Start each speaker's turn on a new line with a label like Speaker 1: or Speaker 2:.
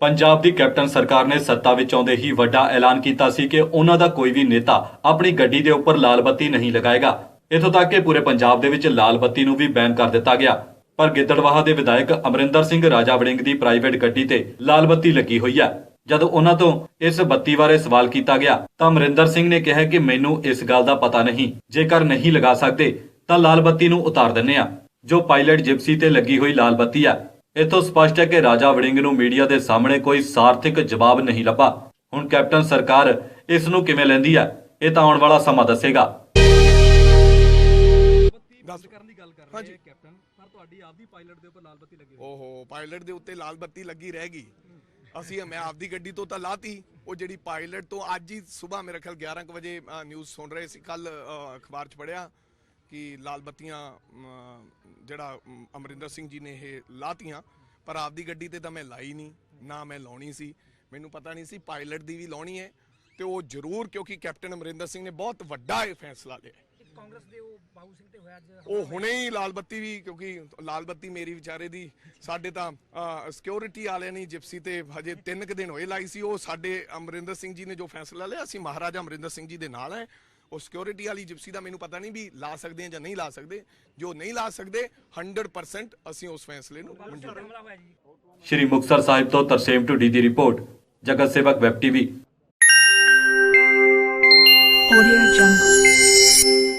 Speaker 1: ਪੰਜਾਬ ਦੀ captain ਸਰਕਾਰ ਨੇ ਸੱਤਾ ਵਿੱਚ ਆਉਂਦੇ ਹੀ ਵੱਡਾ ਐਲਾਨ ਕੀਤਾ ਸੀ ਕਿ ਉਹਨਾਂ ਦਾ ਕੋਈ ਵੀ ਨੇਤਾ ਆਪਣੀ ਗੱਡੀ ਦੇ ਉੱਪਰ ਲਾਲ ਬੱਤੀ ਨਹੀਂ ਲਗਾਏਗਾ। ਇਥੋਂ ਤੱਕ ਕਿ ਪੂਰੇ ਪੰਜਾਬ ਦੇ ਵਿੱਚ ਲਾਲ ਬੱਤੀ ਨੂੰ ਵੀ ਬੈਨ ਕਰ ਦਿੱਤਾ ਗਿਆ। ਪਰ ਗਿੱਦੜਵਾਹਾ ਦੇ ਵਿਧਾਇਕ ਅਮਰਿੰਦਰ ਸਿੰਘ ਰਾਜਾ ਵੜਿੰਗ ਦੀ ਪ੍ਰਾਈਵੇਟ ਗੱਡੀ ਤੇ ਲਾਲ ਬੱਤੀ ਲੱਗੀ ਹੋਈ ਹੈ। ਜਦੋਂ ਉਹਨਾਂ ਤੋਂ ਇਸ ਬੱਤੀ ਬਾਰੇ ਸਵਾਲ ਕੀਤਾ ਗਿਆ, ਤਾਂ ਅਮਰਿੰਦਰ ਸਿੰਘ ਨੇ ਕਿਹਾ ਕਿ ਮੈਨੂੰ ਇਸ ਗੱਲ ਦਾ ਪਤਾ ਨਹੀਂ। ਜੇਕਰ ਨਹੀਂ ਲਗਾ ਸਕਦੇ, ਤਾਂ ਲਾਲ ਬੱਤੀ ਨੂੰ ਉਤਾਰ ਦਿੰਨੇ ਆ ਜੋ ਪਾਇਲਟ ਜਿਪਸੀ ਤੇ ਲੱਗੀ ਹੋਈ ਲਾਲ ਬੱਤੀ ਆ ਇਥੋਂ ਸਪਸ਼ਟ ਹੈ ਕਿ ਰਾਜਾ ਵੜਿੰਗ ਨੂੰ ਮੀਡੀਆ ਦੇ ਸਾਹਮਣੇ ਕੋਈ ਸਾਰਥਿਕ ਜਵਾਬ ਨਹੀਂ ਲੱਭਾ। ਹੁਣ ਕੈਪਟਨ ਸਰਕਾਰ ਇਸ ਨੂੰ ਕਿਵੇਂ ਲੈਂਦੀ ਹੈ ਇਹ ਤਾਂ ਆਉਣ ਵਾਲਾ ਸਮਾਂ ਦੱਸੇਗਾ।
Speaker 2: ਦੱਸ
Speaker 3: ਕਰਨ ਦੀ ਗੱਲ ਕਰ ਰਹੇ
Speaker 2: ਹਾਂਜੀ।
Speaker 3: ਹੈ ਕੈਪਟਨ ਪਰ ਤੁਹਾਡੀ ਆਪਦੀ ਪਾਇਲਟ ਦੇ ਉੱਪਰ ਲਾਲ ਬੱਤੀ ਲੱਗੀ ਹੋਈ। ਹੈ
Speaker 2: ਓਹੋ ਪਾਇਲਟ ਦੇ ਉੱਤੇ ਲਾਲ ਬੱਤੀ ਲੱਗੀ ਰਹਿ ਗਈ। ਅਸੀਂ ਮੈਂ ਆਪਦੀ ਗੱਡੀ ਤੋਂ ਤਾਂ ਲਾਤੀ ਉਹ ਜਿਹੜੀ ਪਾਇਲਟ ਤੋਂ ਅੱਜ ਹੀ ਸਵੇਰ ਮੇਰੇ ਖਿਆਲ 11 ਕੁ ਵਜੇ ਨਿਊਜ਼ ਸੁਣ ਰਹੇ ਸੀ ਕੱਲ ਅਖਬਾਰ 'ਚ ਪੜਿਆ ਕਿ ਲਾਲ ਬੱਤੀਆਂ ਜਿਹੜਾ ਅਮ, ਅਮਰਿੰਦਰ ਸਿੰਘ ਜੀ ਨੇ ਇਹ ਲਾਤੀਆਂ ਪਰ ਆਪਦੀ ਗੱਡੀ ਤੇ ਤਾਂ ਮੈਂ ਲਾਈ ਨਹੀਂ ਨਾ ਮੈਂ ਲਾਉਣੀ ਸੀ। ਮੈਨੂੰ ਪਤਾ ਨਹੀਂ ਸੀ ਪਾਇਲਟ ਦੀ ਵੀ ਲਾਉਣੀ ਹੈ ਤੇ ਉਹ ਜ਼ਰੂਰ ਕਿਉਂਕਿ ਕੈਪਟਨ ਅਮਰਿੰਦਰ ਸਿੰਘ ਨੇ ਬਹੁਤ ਵੱਡਾ ਇਹ ਫੈਸਲਾ ਲਿਆ
Speaker 4: ਇੱਕ ਕਾਂਗਰਸ ਦੇ ਉਹ ਬਾਬੂ ਸਿੰਘ ਤੇ ਹੋਇਆ ਅੱਜ
Speaker 2: ਉਹ ਹੁਣੇ ਹੀ ਲਾਲ ਬੱਤੀ ਵੀ ਕਿਉਂਕਿ ਲਾਲ ਬੱਤੀ ਮੇਰੀ ਵਿਚਾਰੇ ਦੀ ਸਾਡੇ ਤਾਂ ਸਿਕਿਉਰਿਟੀ ਵਾਲਿਆਂ ਨੇ ਜਿਪਸੀ ਤੇ ਹਜੇ 3 ਕੁ ਦਿਨ ਹੋਏ ਲਾਈ ਸੀ ਉਹ ਸਾਡੇ ਅਮਰਿੰਦਰ ਸਿੰਘ ਜੀ ਨੇ ਜੋ ਫੈਸਲਾ ਲਿਆ ਅਸੀਂ ਮਹਾਰਾਜਾ ਅਮਰਿੰਦਰ ਸਿੰਘ ਜੀ ਦੇ ਨਾਲ ਹੈ। ਉਹ ਸਿਕਿਉਰਿਟੀ ਵਾਲੀ ਜਿਪਸੀ ਦਾ ਮੈਨੂੰ ਪਤਾ ਨਹੀਂ ਵੀ ਲਾ ਸਕਦੇ ਆ ਜਾਂ ਨਹੀਂ ਲਾ ਸਕਦੇ। ਜੋ ਨਹੀਂ ਲਾ ਸਕਦੇ 100% ਅਸੀਂ ਉਸ ਫੈਸਲੇ ਨੂੰ ਮਨਜ਼ੂਰ
Speaker 1: ਸ਼੍ਰੀ ਮੁਕਤਸਰ ਸਾਹਿਬ ਤੋਂ ਤਰਸੇਮ ਢੁੱਡੀ ਦੀ ਰਿਪੋਰਟ ਜਗਤ ਸੇਵਕ ਵੈਬ ਟੀਵੀ।
Speaker 5: Audio Jungle.